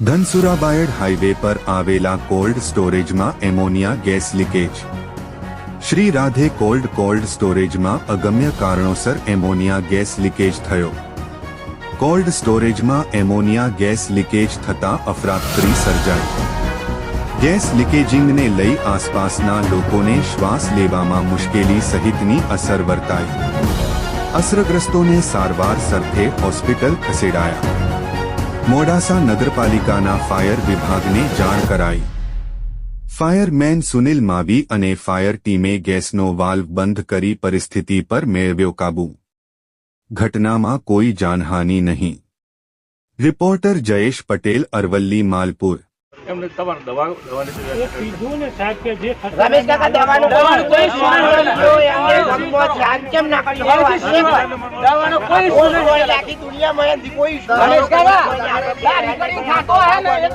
ધનસુરાબાયડ highway પર આવેલા cold સ્ટોરેજમાં ammonia gas leakage. Shri Radhe cold cold સ્ટોરેજમાં અગમ્ય કારણોસર એમોનિયા ગેસ લીકેજ થયો. કોલ્ડ સ્ટોરેજમાં એમોનિયા ગેસ લીકેજ થતા અફરાતફરી સર્જાઈ. ગેસ લીકેજિંગને લઈ આસપાસના લોકોને શ્વાસ લેવામાં મુશ્કેલી સહિતની અસર વર્તાઈ. અસરગ્રસ્તોને સારવાર સરથે હોસ્પિટલ ખસેડાયા. મોડાસા નગરપાલિકાના ફાયર વિભાગને જાણ કરાઈ. ફાયરમેન સુનિલ માવી અને ફાયર ટીમે ગેસનો વાલ્વ બંધ કરી પરિસ્થિતિ પર મેળવ્યો કાબુ. ઘટનામાં કોઈ જાનહાનિ નહીં. રિપોર્ટર જયેશ પટેલ અરવલ્લી માલપુર. એમને તમારે દવા દવાની રમેશ કાકા દવાનું દવાનું કોઈ કોઈ સુનાવવાનું એમને ગમો ધ્યાન કેમ ના કર્યું? હવે વાત નહીં પણ. દવાનો કોઈ આખી દુનિયામાં કોઈ